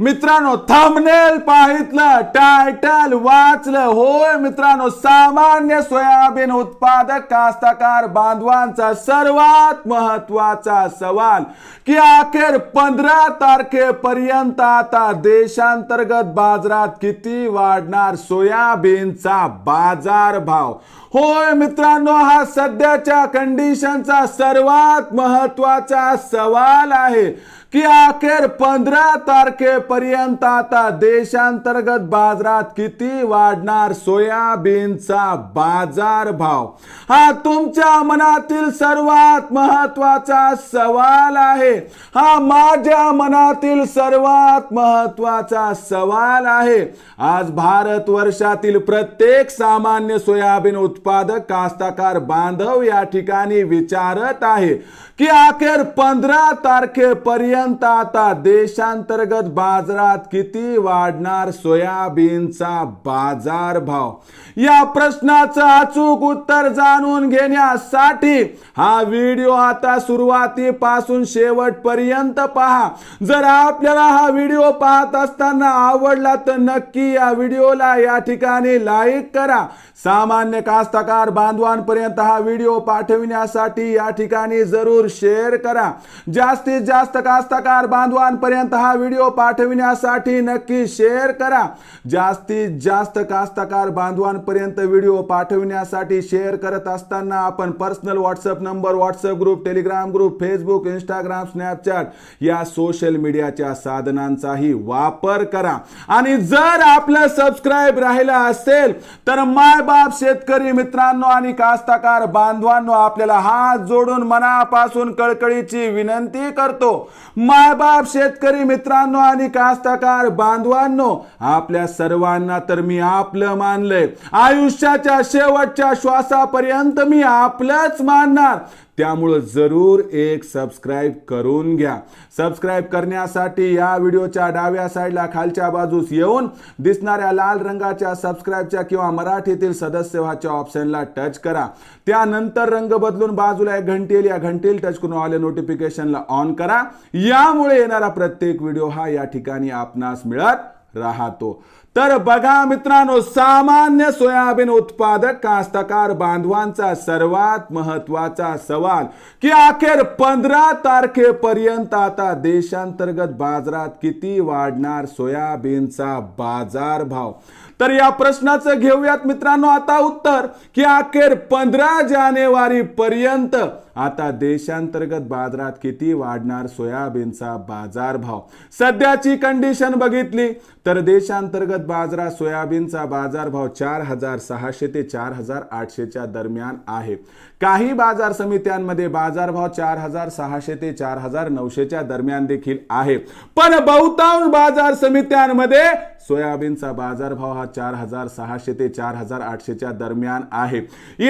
मित्रांनो thumbnail पाहितलं title वाचलं. होय मित्रांनो सामान्य सोयाबीन उत्पादक कास्तकार बांधवांचा सर्वात महत्त्वाचा सवाल की अखेर पंधरा तारखेपर्यंत आता देशांतर्गत बाजारात किती वाढणार सोयाबीनचा बाजार भाव होय मित्रांनो हा सध्याच्या कंडिशनचा सर्वात महत्त्वाचा सवाल आहे की अखेर पंधरा तारखे पर्यंत आता देशांतर्गत बाजारात किती वाढणार सोयाबीनचा बाजार भाव? हा तुमच्या मनातील सर्वात महत्त्वाचा सवाल आहे. हा माझ्या मनातील सर्वात महत्त्वाचा सवाल आहे. आज भारत वर्षातील प्रत्येक सामान्य सोयाबीन उत्पादक कास्ताकार बांधव या ठिकाणी विचारत आहे की अखेर पंधरा तारखेपर्यंत आता देशांतर्गत बाजारात किती वाढणार सोयाबीनचा बाजार भाव या प्रश्नाचं अचूक उत्तर जाणून घेण्यासाठी हा व्हिडिओ आता सुरुवातीपासून शेवटपर्यंत पहा. जर आपल्याला हा व्हिडिओ पाहत असताना आवडला तर नक्की या व्हिडिओला या ठिकाणी लाईक करा. सामान्य कास्तकार बांधवांपर्यंत हा व्हिडिओ पाठविण्यासाठी या ठिकाणी जरूर शेअर करा. जास्तीत जास्त कास्तकार बांधवांपर्यंत हा व्हिडिओ पाठविण्यासाठी नक्की शेअर करा. जास्तीत जास्त कास्तकार बांधवांपर्यंत व्हिडिओ पाठविण्यासाठी शेअर करत असताना आपण personal WhatsApp number WhatsApp group Telegram group Facebook Instagram Snapchat या सोशल मीडियाच्या साधनांचाही वापर करा. आणि जर आपलं सबस्क्राईब राहिला असेल तर माय बाप शेतकरी मित्रांनो आणि कास्तकार बांधवांनो आपल्याला हात जोडून मनापासून कळकळीची विनंती करतो. माय बाप शेतकरी मित्रांनो आणि कास्ताकार बांधवांनो आपल्या सर्वांना तर मी आपलं मानलंय. आयुष्याच्या शेवटच्या श्वासापर्यंत मी आपलंच मानणार. त्यामुळं जरूर एक सबस्क्राईब करून घ्या. सबस्क्राईब करण्यासाठी या व्हिडिओच्या डाव्या साईडला खालच्या बाजूस येऊन दिसणाऱ्या लाल रंगाच्या सबस्क्राईबच्या किंवा मराठीतील सदस्य व्हाच्या ऑप्शनला टच करा. त्यानंतर रंग बदलून बाजूला एक घंटेल या घंटेल टच करून आले नोटिफिकेशनला ऑन करा. यामुळे येणारा प्रत्येक व्हिडिओ हा या ठिकाणी आपणास मिळत राहतो. तर बघा मित्रांनो सामान्य सोयाबीन उत्पादक कास्तकार बांधवांचा सर्वात महत्त्वाचा सवाल की अखेर पंधरा तारखेपर्यंत आता देशांतर्गत बाजारात किती वाढणार सोयाबीनचा बाजार भाव तर या प्रश्नाचं घेऊयात मित्रांनो. आता उत्तर की अखेर पंधरा जानेवारी पर्यंत आता देशांतर्गत बाजारात किती वाढणार सोयाबीनचा बाजारभाव? सध्याची कंडिशन बघितली तर देशांतर्गत बाजारात सोयाबीनचा बाजार भाव चार हजार सहाशे ते चार हजार आठशेच्या दरम्यान आहे. काही बाजार समित्यांमध्ये बाजारभाव चार हजार सहाशे ते चार हजार नऊशेच्या दरम्यान देखील आहे. पण बहुतांश बाजार समित्यांमध्ये सोयाबीनचा बाजारभाव हा चार हजार सहाशे ते चार हजार आठशेच्या दरम्यान आहे.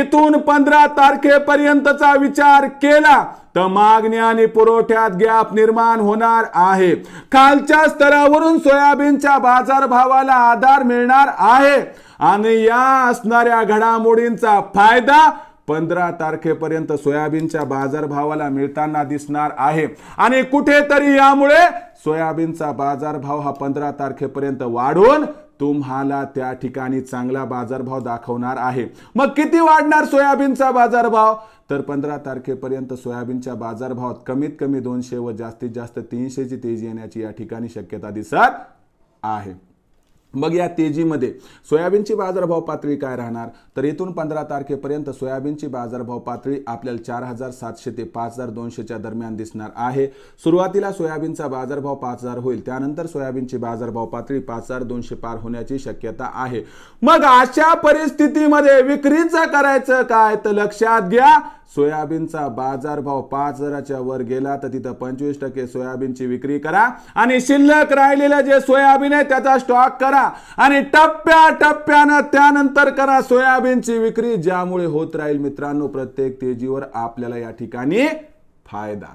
इथून पंधरा तारखेपर्यंतचा विचार केला तर मागणी आणि पुरवठ्यात गॅप निर्माण होणार आहे. खालच्या स्तरावरून सोयाबीनच्या बाजारभावाला आधार मिळणार आहे. आणि या असणाऱ्या घडामोडींचा फायदा पंधरा तारखेपर्यंत सोयाबीनच्या बाजारभावाला मिळताना दिसणार आहे. आणि कुठेतरी यामुळे सोयाबीनचा बाजारभाव हा पंधरा तारखेपर्यंत वाढून तुम्हाला त्या ठिकाणी चांगला बाजारभाव दाखवणार आहे. मग किती वाढणार सोयाबीनचा बाजारभाव? तर पंधरा तारखेपर्यंत सोयाबीनच्या बाजारभावात कमीत कमी दोनशे व जास्तीत जास्त तीनशेची तेजी येण्याची या ठिकाणी शक्यता दिसत आहे. मग या तेजीमध्ये सोयाबीनची बाजारभाव पातळी काय राहणार? तर इथून पंधरा तारखेपर्यंत सोयाबीनची बाजारभाव पातळी आपल्याला चार हजार सातशे ते पाच हजार दोनशेच्या दरम्यान दिसणार आहे. सुरुवातीला सोयाबीनचा बाजारभाव पाच हजार होईल. त्यानंतर सोयाबीनची बाजारभाव पातळी पाच हजार दोनशे पार होण्याची शक्यता आहे. मग अशा परिस्थितीमध्ये विक्रीचं करायचं काय? तर लक्षात घ्या सोयाबीनचा बाजारभाव पाच हजाराच्या वर गेला तर तिथं पंचवीस टक्के सोयाबीनची विक्री करा आणि शिल्लक राहिलेलं जे सोयाबीन आहे त्याचा स्टॉक करा. आणि टप्प्या टप्प्यानं त्यानंतर करा सोयाबीनची विक्री ज्यामुळे होत राहील मित्रांनो प्रत्येक तेजीवर आपल्याला या ठिकाणी फायदा.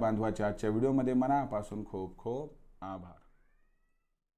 बांधवाच्या आजच्या व्हिडिओमध्ये मनापासून खूप खूप आभार.